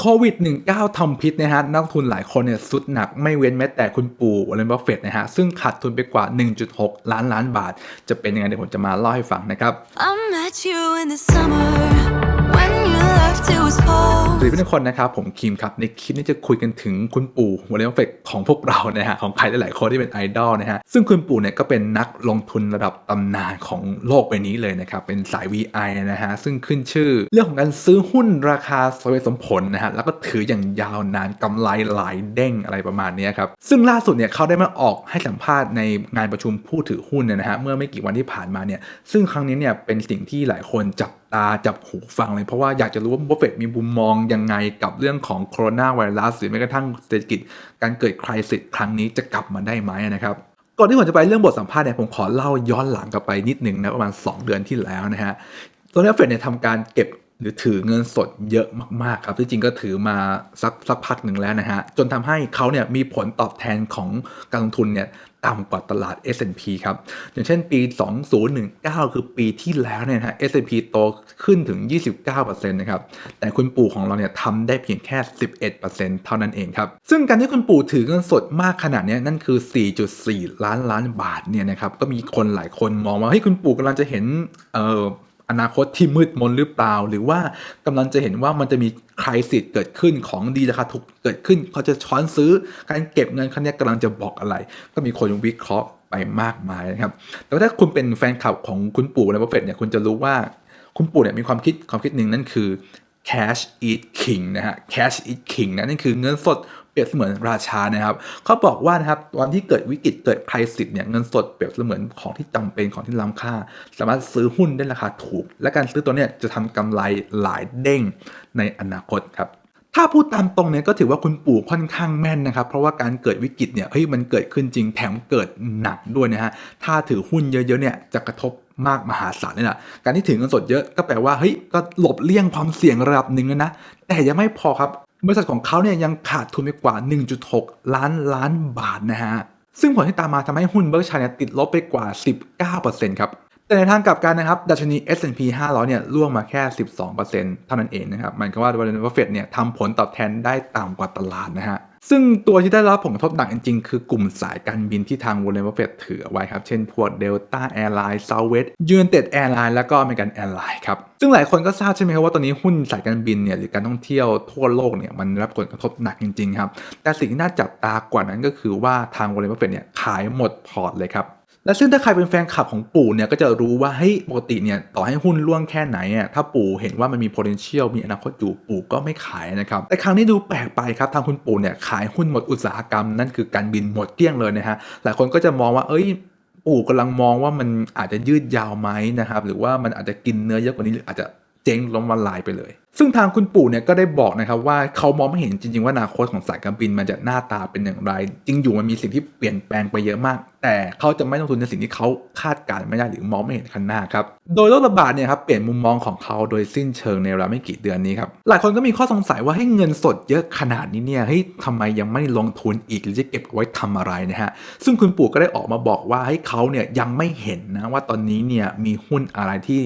โควิด -19 ทำพิษนะฮะนักทุนหลายคนเนี่ยสุดหนักไม่เว้นแม้แต่คุณปู่วอร์เรนบัฟเฟตนะฮะ ซึ่งขาดทุนไปกว่า 1.6 ล้านล้านบาท จะเป็นยังไงเดี๋ยวผมจะมาเล่าให้ฟังนะครับ I met you in the summer สวัสดีทุกคนนะครับ ผมคิมครับ ในคลิปนี้จะคุยกันถึงคุณปู่วอร์เรนบัฟเฟตของพวกเรานะฮะของใครหลายๆคนที่เป็นไอดอลนะฮะซึ่งคุณปู่เนี่ยก็เป็นนักลงทุนระดับตำนานของโลกใบนี้เลยนะครับ เป็นสาย VI นะฮะซึ่งขึ้นชื่อเรื่องของการซื้อหุ้นราคาสมเหตุสมผลนะฮะแล้วก็ถืออย่างยาวนานกำไรหลายเด้งอะไรประมาณนี้ครับซึ่งล่าสุดเนี่ยเขาได้มาออกให้สัมภาษณ์ในงานประชุมผู้ถือหุ้นเนี่ยนะฮะเมื่อไม่กี่วันที่ผ่านมาเนี่ยซึ่งครั้งนี้เนี่ยเป็นสิ่งที่หลายคนจับ ตาจับหูฟังเลย เพราะว่าอยากจะรู้ว่าบัฟเฟตมีมุมมองยังไงกับเรื่องของโคโรนาไวรัสหรือแม้กระทั่งเศรษฐกิจการเกิดคริสิสครั้งนี้จะกลับมาได้ไหมนะครับก่อนที่ผมจะไปเรื่องบทสัมภาษณ์เนี่ยผมขอเล่าย้อนหลังกลับไปนิดหนึ่งนะประมาณ 2 เดือนที่แล้วนะฮะตอนนี้เฟดเนี่ยทำการเก็บ หรือถือเงินสดเยอะมากๆครับที่จริงก็ถือมาสักสักพักหนึ่งแล้วนะฮะ จนทำให้เขาเนี่ยมีผลตอบแทนของการลงทุนเนี่ยต่ำกว่าตลาด S&P ครับ อย่างเช่นปี 2019 คือปีที่แล้วเนี่ยนะฮะ S&P โตขึ้นถึง 29%นะครับ แต่คุณปู่ของเราเนี่ยทำได้เพียงแค่ 11%เท่านั้นเองครับ ซึ่งการที่คุณปู่ถือเงินสดมากขนาดนี้นั่นคือ 4.4 ล้านล้านบาทเนี่ยนะครับ ก็มีคนหลายคนมองว่าเฮ้ยคุณปู่กำลังจะเห็นเอ่อ อนาคตที่มืดมนหรือเปล่า หรือว่ากำลังจะเห็นว่ามันจะมีคริสิสเกิดขึ้นของดีราคาถูกเกิดขึ้นเขาจะช้อนซื้อการเก็บเงินครั้งนี้กำลังจะบอกอะไร ก็มีคนวิเคราะห์ไปมากมายนะครับ แต่ถ้าคุณเป็นแฟนคลับของคุณปู่ในบัฟเฟตเนี่ยคุณจะรู้ว่าคุณปู่เนี่ยมีความคิดความคิดหนึ่งนั่นคือ cash eat king นะฮะ cash eat king นะนั่นคือเงินสด รียบเสมือนราชานะครับเขาบอกว่านะครับตอนที่เกิดวิกฤตเกิดคริสิสเนี่ยเงินสดเปรียบเสมือนของที่จำเป็นของที่ล้ำค่า สามารถซื้อหุ้นได้ราคาถูก และการซื้อตัวเนี้ยจะทำกำไรหลายเด้งในอนาคตครับถ้าพูดตามตรงเนี่ยก็ถือว่าคุณปู่ค่อนข้างแม่นนะครับ เพราะว่าการเกิดวิกฤตเนี่ยเฮ้ยมันเกิดขึ้นจริงแถมเกิดหนักด้วยนะฮะถ้าถือหุ้นเยอะๆเนี่ยจะกระทบมากมหาศาลเลยนะการที่ถือเงินสดเยอะก็แปลว่าเฮ้ยก็หลบเลี่ยงความเสี่ยงระดับหนึ่งแล้วนะแต่ยังไม่พอครับ บริษัทของเขาเนี่ยยังขาดทุนไปกว่า 1.6 ล้านล้านบาทนะฮะ ซึ่งผลที่ตามมาทำให้หุ้นเบอร์ชัยเนี่ยติดลบไปกว่า 19%ครับ แต่ในทางกลับกันนะครับ ดัชนี S&P 500 เนี่ยร่วงมาแค่ 12%เท่านั้นเองนะครับหมายความว่าวอร์เรนบัฟเฟตเนี่ยทำผลตอบแทนได้ต่ำกว่าตลาดนะฮะ ซึ่งตัวที่ได้รับผลกระทบหนักจริงๆ คือกลุ่มสายการบินที่ทางวอร์เรนบัฟเฟตถือเอไว้ครับ เช่นพวก Delta Airlines Southwest United Airlines แล้วก็ American Airlines ครับ ซึ่งหลายคนก็ทราบใช่ไหมครับว่าตอนนี้หุ้นสายการบินเนี่ยหรือการท่องเที่ยวทั่วโลกเนี่ยมันรับผลกระทบหนักจริงๆครับ แต่สิ่งที่น่าจับตากว่านั้นก็คือว่าทางวอร์เรนบัฟเฟตเนี่ยขายหมดพอร์ตเลยครับ และซึ่งถ้าใครเป็นแฟนคลับของปู่เนี่ยก็จะรู้ว่าเฮ้ยปกติเนี่ยต่อให้หุ้นร่วงแค่ไหนอะถ้าปู่เห็นว่ามันมี potential มีอนาคตอยู่ปู่ก็ไม่ขายนะครับ แต่ครั้งนี้ดูแปลกไปครับทางคุณปู่เนี่ยขายหุ้นหมดอุตสาหกรรมนั่นคือการบินหมดเกลี้ยงเลยนะฮะหลายคนก็จะมองว่าเอ้ยปู่กำลังมองว่ามันอาจจะยืดยาวไหมนะครับหรือว่ามันอาจจะกินเนื้อเยอะกว่านี้หรืออาจจะเจ๊งล้มละลายไปเลย ซึ่งทางคุณปู่เนี่ยก็ได้บอกนะครับว่าเขามองไม่เห็นจริง ๆ ว่าอนาคตของสายการบินมันจะหน้าตาเป็นอย่างไร จริงอยู่มันมีสิ่งที่เปลี่ยนแปลงไปเยอะมาก แต่เขาจะไม่ลงทุนในสิ่งที่เขาคาดการณ์ไม่ได้หรือมองไม่เห็นข้างหน้าครับโดยโรคระบาดเนี่ยครับเปลี่ยนมุมมองของเขาโดยสิ้นเชิงในเวลาไม่กี่เดือนนี้ครับหลายคนก็มีข้อสงสัยว่าให้เงินสดเยอะขนาดนี้เนี่ยเฮ้ยทำไมยังไม่ลงทุนอีกหรือจะเก็บไว้ทำอะไรนะฮะซึ่งคุณปู่ก็ได้ออกมาบอกว่าให้เขาเนี่ยยังไม่เห็นนะว่าตอนนี้เนี่ยมีหุ้นอะไรที่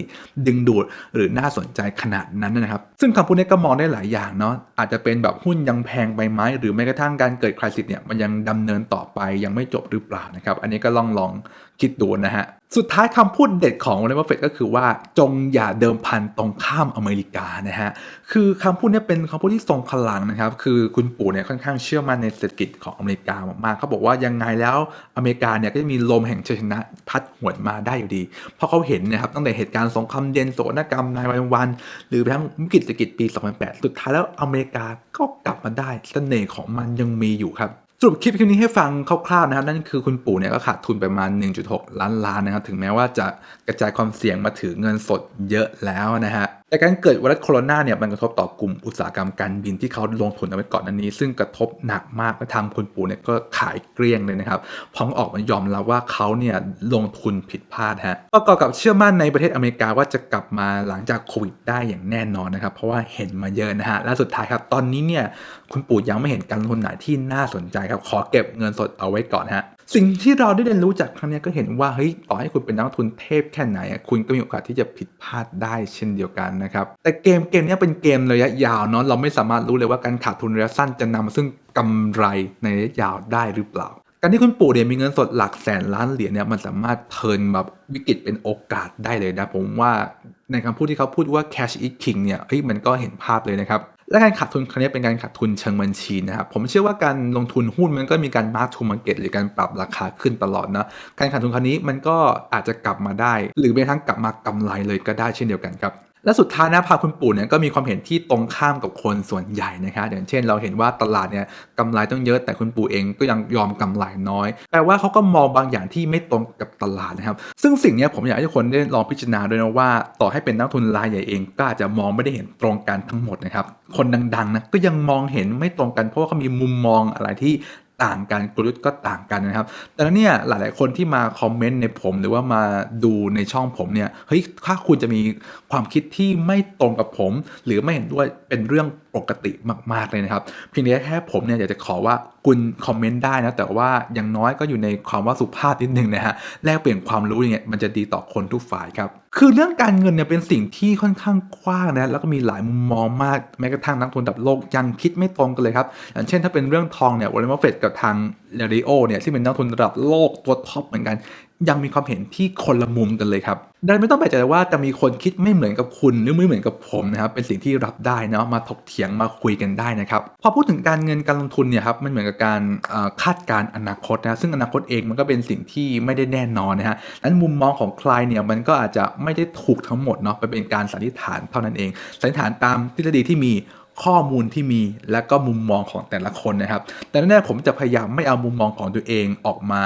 ดึงดูดหรือน่าสนใจขนาดนั้นนะครับซึ่งคำพูดนี้ก็มองได้หลายอย่างเนาะอาจจะเป็นแบบหุ้นยังแพงไปไหมหรือแม้กระทั่งการเกิดคริสิสเนี่ยมันยังดำเนินต่อไปยังไม่จบหรือเปล่านะครับ อันนี้ก็ลองลอง คิดดูนะฮะ สุดท้ายคำพูดเด็ดของวอร์เรนบัฟเฟตก็คือว่าจงอย่าเดิมพันตรงข้ามอเมริกานะฮะ คือคำพูดนี้เป็นคำพูดที่ทรงพลังนะครับ คือคุณปู่เนี่ยค่อนข้างเชื่อมั่นในเศรษฐกิจของอเมริกามากๆเขาบอกว่ายังไงแล้วอเมริกาเนี่ยก็จะมีลมแห่งชัยชนะพัดหวนมาได้อยู่ดี เพราะเขาเห็นนะครับตั้งแต่เหตุการณ์สงครามเย็นโศกนกรรมนายวันวัน หรือไปทั้งวิกฤตเศรษฐกิจปี 2008 สุดท้ายแล้วอเมริกาก็กลับมาได้เสน่ห์ของมันยังมีอยู่ครับ สรุปคลิปคลิปนี้ให้ฟังคร่าวๆนะครับ นั่นคือคุณปู่เนี่ยก็ขาดทุนไปประมาณ 1.6 ล้านล้านนะครับ ถึงแม้ว่าจะกระจายความเสี่ยงมาถือเงินสดเยอะแล้วนะฮะ แต่การเกิดไวรัสโคโรนาเนี่ยมันกระทบต่อกลุ่มอุตสาหกรรมการบินที่เขาลงทุนเอาไว้ก่อนอันนี้ ซึ่งกระทบหนักมากและทางคุณปู่เนี่ยก็ขายเกลี้ยงเลยนะครับพร้อมออกมายอมรับว่าเขาเนี่ยลงทุนผิดพลาดฮะประกอบกับเชื่อมั่นในประเทศอเมริกาว่าจะกลับมาหลังจากโควิดได้อย่างแน่นอนนะครับ เพราะว่าเห็นมาเยอะนะฮะและสุดท้ายครับตอนนี้เนี่ยคุณปู่ยังไม่เห็นการลงทุนไหนที่น่าสนใจครับขอเก็บเงินสดเอาไว้ก่อนฮะ สิ่งที่เราได้เรียนรู้จากครั้งนี้ก็เห็นว่าเฮ้ยต่อให้คุณเป็นนักทุนเทพแค่ไหน คุณก็มีโอกาสที่จะผิดพลาดได้เช่นเดียวกันนะครับ แต่เกมเกมนี้เป็นเกมระยะยาวเนาะเราไม่สามารถรู้เลยว่าการขาดทุนระยะสั้นจะนำมาซึ่งกำไรในระยะยาวได้หรือเปล่า การที่คุณปู่เนี่ยมีเงินสดหลักแสนล้านเหรียญเนี่ยมันสามารถเทินแบบวิกฤตเป็นโอกาสได้เลยนะผมว่าในคำพูดที่เขาพูดว่า cash is king เนี่ยเฮ้ยมันก็เห็นภาพเลยนะครับ และการขาดทุนครั้งนี้เป็นการขาดทุนเชิงบัญชีนะครับผมเชื่อว่าการลงทุนหุ้นมันก็มีการ mark to market หรือการปรับราคาขึ้นตลอดนะการขาดทุนครั้งนี้มันก็อาจจะกลับมาได้ หรือแม้ทั้งกลับมากำไรเลยก็ได้เช่นเดียวกันครับ และสุดท้ายนะพาคุณปู่เนี่ยก็มีความเห็นที่ตรงข้ามกับคนส่วนใหญ่นะครับอย่างเช่น เราเห็นว่าตลาดเนี่ยกำไรต้องเยอะแต่คุณปู่เองก็ยังยอมกำไรน้อยแปลว่าเขาก็มองบางอย่างที่ไม่ตรงกับตลาดนะครับ ซึ่งสิ่งนี้ผมอยากให้ทุกคนได้ลองพิจารณาด้วยนะว่า ต่อให้เป็นนักทุนรายใหญ่เองก็อาจจะมองไม่ได้เห็นตรงกันทั้งหมดนะครับคนดังๆนะก็ยังมองเห็นไม่ตรงกันเพราะว่าเขามีมุมมองอะไรที่ ต่างกันกลยุทธ์ก็ต่างกันนะครับ แต่แล้วเนี่ยหลาย ๆ คนที่มาคอมเมนต์ในผมหรือว่ามาดูในช่องผมเนี่ยเฮ้ยถ้าคุณจะมีความคิดที่ไม่ตรงกับผม หรือไม่เห็นด้วยเป็นเรื่องปกติมาก ๆ เลยนะครับ เพียงแต่แค่ผมเนี่ยอยากจะขอว่าคุณคอมเมนต์ได้นะแต่ว่าอย่างน้อยก็อยู่ในความว่าสุภาพนิดนึงนะฮะแลกเปลี่ยนความรู้อย่างเงี้ยมันจะดีต่อคนทุกฝ่ายครับ คือเรื่องการเงินเนี่ยเป็นสิ่งที่ค่อนข้างกว้างนะแล้วก็มีหลายมุมมองมากแม้กระทั่งนักทุนดับโลกยังคิดไม่ตรงกันเลยครับอย่างเช่นถ้าเป็นเรื่องทองเนี่ยวอร์เรนบัฟเฟตกับทางเรดิโอเนี่ยที่เป็นนักทุนระดับโลกตัวท็อปเหมือนกัน ยังมีความเห็นที่คนละมุมกันเลยครับดังนั้นไม่ต้องแปลกใจว่าจะมีคนคิดไม่เหมือนกับคุณหรือไม่เหมือนกับผมนะครับเป็นสิ่งที่รับได้นะมาถกเถียงมาคุยกันได้นะครับพอพูดถึงการเงินการลงทุนเนี่ยครับมันเหมือนกับการคาดการอนาคตนะซึ่งอนาคตเองมันก็เป็นสิ่งที่ไม่ได้แน่นอนนะฮะนั้นมุมมองของใครเนี่ยมันก็อาจจะไม่ได้ถูกทั้งหมดเนาะมันเป็นการสันนิษฐานเท่านั้นเองสันนิษฐานตามทฤษฎีที่มี ข้อมูลที่มีและก็มุมมองของแต่ละคนนะครับ แต่แน่ๆผมจะพยายามไม่เอามุมมองของตัวเองออกมา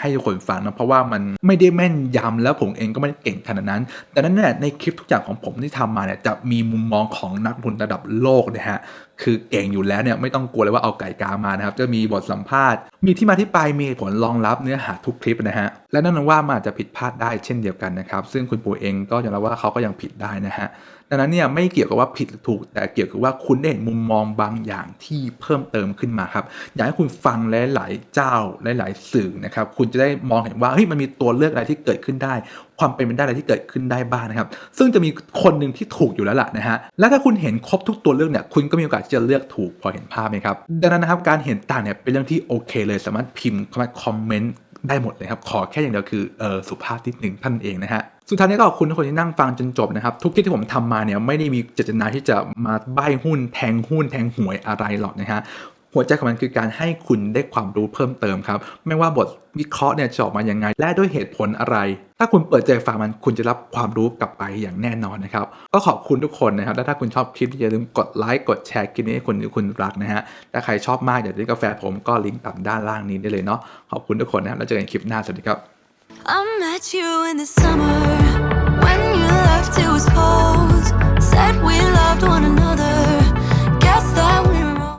ให้ทุกคนฟังนะเพราะว่ามันไม่ได้แม่นยำแล้วผมเองก็ไม่ได้เก่งขนาดนั้น แต่นั้นเนี่ยในคลิปทุกอย่างของผมที่ทำมาเนี่ยจะมีมุมมองของนักลงทุนระดับโลกนะฮะคือเก่งอยู่แล้วเนี่ยไม่ต้องกลัวเลยว่าเอาไก่กามานะครับจะมีบทสัมภาษณ์ มีที่มาที่ไปมีผลรองรับเนื้อหาทุกคลิปนะฮะและนั่นว่ามันอาจจะผิดพลาดได้เช่นเดียวกันนะครับซึ่งคุณปู่เองก็ยอมรับว่าเขาก็ยังผิดได้นะฮะดังนั้นเนี่ยไม่เกี่ยวกับว่าผิดหรือถูก แต่เกี่ยวกับว่าคุณได้เห็นมุมมองบางอย่างที่เพิ่มเติมขึ้นมาครับอยากให้คุณฟังหลายๆเจ้าหลายๆสื่อนะครับคุณจะได้มองเห็นว่าเฮ้ยมันมีตัวเลือกอะไรที่เกิดขึ้นได้ ความเป็นไปได้อะไรที่เกิดขึ้นได้บ้างนะครับ ซึ่งจะมีคนหนึ่งที่ถูกอยู่แล้วล่ะนะฮะและถ้าคุณเห็นครบทุกตัวเลือกเนี่ยคุณก็มีโอกาสที่จะเลือกถูกพอเห็นภาพไหมครับดังนั้นนะครับการเห็นต่างเนี่ยเป็นเรื่องที่โอเคเลยสามารถพิมพ์คอมเมนต์ได้หมดเลยครับขอแค่อย่างเดียวคือเออสุภาพนิดหนึ่งท่านเองนะฮะ สุดท้ายนี้ก็ขอบคุณทุกคนที่นั่งฟังจนจบนะครับ ทุกคลิปที่ผมทำมาเนี่ยไม่ได้มีเจตนาที่จะมาใบ้หุ้นแทงหุ้นแทงหวยอะไรหรอกนะฮะหัวใจของมันคือการให้คุณได้ความรู้เพิ่มเติมครับ ไม่ว่าบทวิเคราะห์เนี่ยจะออกมายังไง และด้วยเหตุผลอะไร ถ้าคุณเปิดใจฟังมันคุณจะรับความรู้กลับไปอย่างแน่นอนนะครับ ก็ขอบคุณทุกคนนะครับ และถ้าคุณชอบคลิปอย่าลืมกดไลค์กดแชร์คลิปนี้ให้คนที่คุณรักนะฮะถ้าใครชอบมากอยากได้กาแฟผมก็ลิงก์ต่ำด้านล่างนี้ได้เลยเนาะขอบคุณทุกคนนะครับแล้วเจอกันคลิปหน้าสวัสดีครับ I met you in the summer when you left. It was cold. Said we loved one another.